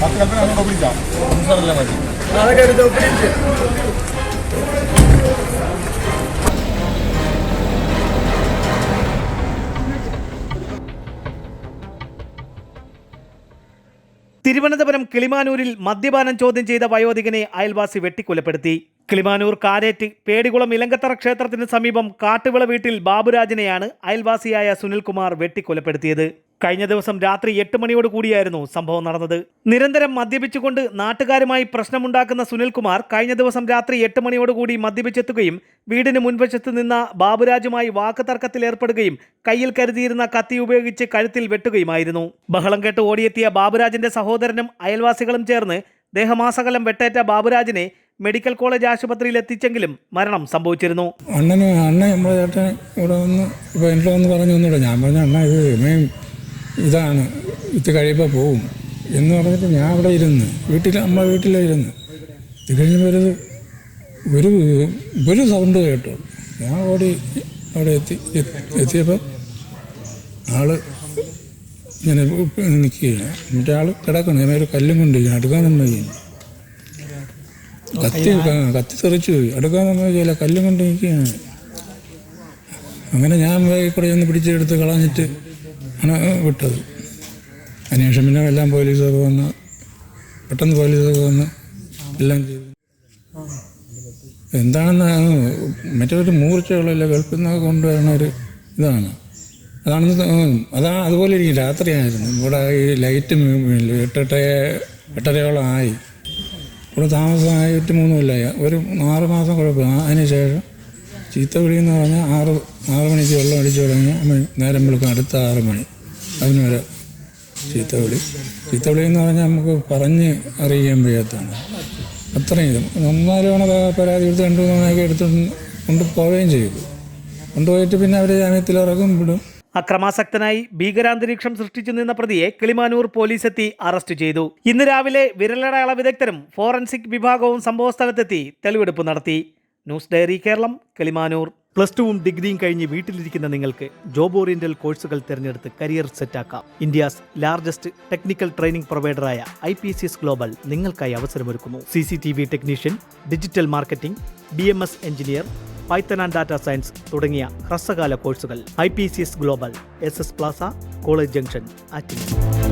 പത്ത് കൽപ്പന അങ്ങോട്ട് പിടിക്കാം സാറല്ലേ മതി തിരുവനന്തപുരം കിളിമാനൂരിൽ മദ്യപാനം ചോദ്യം ചെയ്ത വയോധികനെ അയൽവാസി വെട്ടിക്കൊലപ്പെടുത്തി. കിളിമാനൂർ കാരേറ്റ് പേടികുളം ഇലങ്കത്തറ ക്ഷേത്രത്തിന് സമീപം കാട്ടുവിള വീട്ടിൽ ബാബുരാജിനെയാണ് അയൽവാസിയായ സുനിൽകുമാർ വെട്ടിക്കൊലപ്പെടുത്തിയത്. കഴിഞ്ഞ ദിവസം രാത്രി എട്ട് മണിയോട് കൂടിയായിരുന്നു സംഭവം നടന്നത്. നിരന്തരം മദ്യപിച്ചുകൊണ്ട് നാട്ടുകാരുമായി പ്രശ്നമുണ്ടാക്കുന്ന സുനിൽകുമാർ കഴിഞ്ഞ ദിവസം രാത്രി എട്ട് മണിയോടുകൂടി മദ്യപിച്ചെത്തുകയും വീടിന് മുൻവശത്ത് നിന്ന ബാബുരാജുമായി വാക്കുതർക്കത്തിലേർപ്പെടുകയും കയ്യിൽ കരുതിയിരുന്ന കത്തി ഉപയോഗിച്ച് കഴുത്തിൽ വെട്ടുകയുമായിരുന്നു. ബഹളം കേട്ട് ഓടിയെത്തിയ ബാബുരാജിന്റെ സഹോദരനും അയൽവാസികളും ചേർന്ന് ദേഹമാസകലം വെട്ടേറ്റ ബാബുരാജിനെ മെഡിക്കൽ കോളേജ് ആശുപത്രിയിൽ എത്തിച്ചെങ്കിലും മരണം സംഭവിച്ചിരുന്നു. അണ്ണന് അണ്ണ നമ്മളെ ചേട്ടൻ ഇവിടെ വന്ന് ഇപ്പോൾ എന്റെ വന്ന് പറഞ്ഞു ഒന്നുമില്ല ഞാൻ പറഞ്ഞ അണ്ണ ഇത് ഇതാണ് ഇത് കഴിയുമ്പോൾ പോവും. എന്ന് പറഞ്ഞിട്ട് ഞാൻ അവിടെ ഇരുന്ന് വീട്ടിൽ അമ്മ വീട്ടിലിരുന്ന് ഇത് കഴിഞ്ഞപ്പോൾ ഒരു ഒരു ഒരു സൗണ്ട് കേട്ടു. ഞാൻ ഓടി അവിടെ എത്തി എത്തിയപ്പോൾ ആൾ ഇങ്ങനെ നിൽക്കുകയാണ്. എന്നിട്ട് ആൾ കിടക്കണം. ഇങ്ങനെ ഒരു കല്ലും കൊണ്ടിരിക്കണം അടുക്കാനൊന്നും വയ്യ കത്തി കത്തി തെറിച്ചു പോയി. അടുക്കാനൊന്നും വയ്ക്കില്ല കല്ലും കൊണ്ട് നിൽക്കുകയാണ് അങ്ങനെ ഞാൻ കൂടെ ചെന്ന് പിടിച്ചെടുത്ത് കളഞ്ഞിട്ട് ആണ് വിട്ടത്. അതിനുശേഷം പിന്നെ എല്ലാം പോലീസൊക്കെ വന്ന് പെട്ടെന്ന് പോലീസൊക്കെ വന്ന് എല്ലാം ചെയ്തു. എന്താണെന്ന് മറ്റൊരു മൂർച്ചകളില്ല ഗൾഫിൽ നിന്നൊക്കെ കൊണ്ടുവരുന്ന ഒരു ഇതാണ്. അതാണെന്ന് അതാ അതുപോലെ ഇരിക്കും. രാത്രിയായിരുന്നു. ഇവിടെ ഈ ലൈറ്റ് എട്ടെട്ട എട്ടരയോളം ആയി. ഇവിടെ താമസമായിട്ട് മൂന്നുമില്ല ഒരു ആറ് മാസം കുഴപ്പമില്ല. അതിന് ശേഷം ചീത്ത എന്ന് പറഞ്ഞാൽ ആറ് ആറ് മണിക്ക് വെള്ളം അടിച്ചു തുടങ്ങി നേരം വിളിക്കും അടുത്ത ആറ് മണി. അതിന് വരെ ചീത്ത വിളി. ചീത്ത വിളി പറഞ്ഞാൽ നമുക്ക് പറഞ്ഞ് അറിയിക്കാൻ വയ്യാത്തതാണ്. അത്രയും ഇത്. മൂന്നാൽ തവണ പരാതി എടുത്ത് രണ്ട് മൂന്നൊക്കെ എടുത്ത് കൊണ്ടുപോവുകയും ചെയ്തു. കൊണ്ടുപോയിട്ട് പിന്നെ അവർ ജാമ്യത്തിൽ ഇറക്കും വിടും. അക്രമാസക്തനായി ഭീകരാന്തരീക്ഷം സൃഷ്ടിച്ചു നിന്ന പ്രതിയെ കിളിമാനൂർ പോലീസ് എത്തി അറസ്റ്റ് ചെയ്തു. ഇന്ന് രാവിലെ വിരലടയാള വിദഗ്ധരും ഫോറൻസിക് വിഭാഗവും സംഭവസ്ഥലത്തെത്തി തെളിവെടുപ്പ് നടത്തി. News diary Keralam Kilimanoor. Plus ടുവും ഡിഗ്രിയും കഴിഞ്ഞ് വീട്ടിലിരിക്കുന്ന നിങ്ങൾക്ക് ജോബ് ഓറിയന്റൽ കോഴ്സുകൾ തിരഞ്ഞെടുത്ത് കരിയർ സെറ്റാക്കാം. India's largest technical training പ്രൊവൈഡറായ I P C S global നിങ്ങൾക്കായി അവസരമൊരുക്കുന്നു. C C T V technician digital marketing B M S engineer python and data science തുടങ്ങിയ ഹ്രസ്വകാല കോഴ്സുകൾ I P C S global S S plaza college junction Attingal.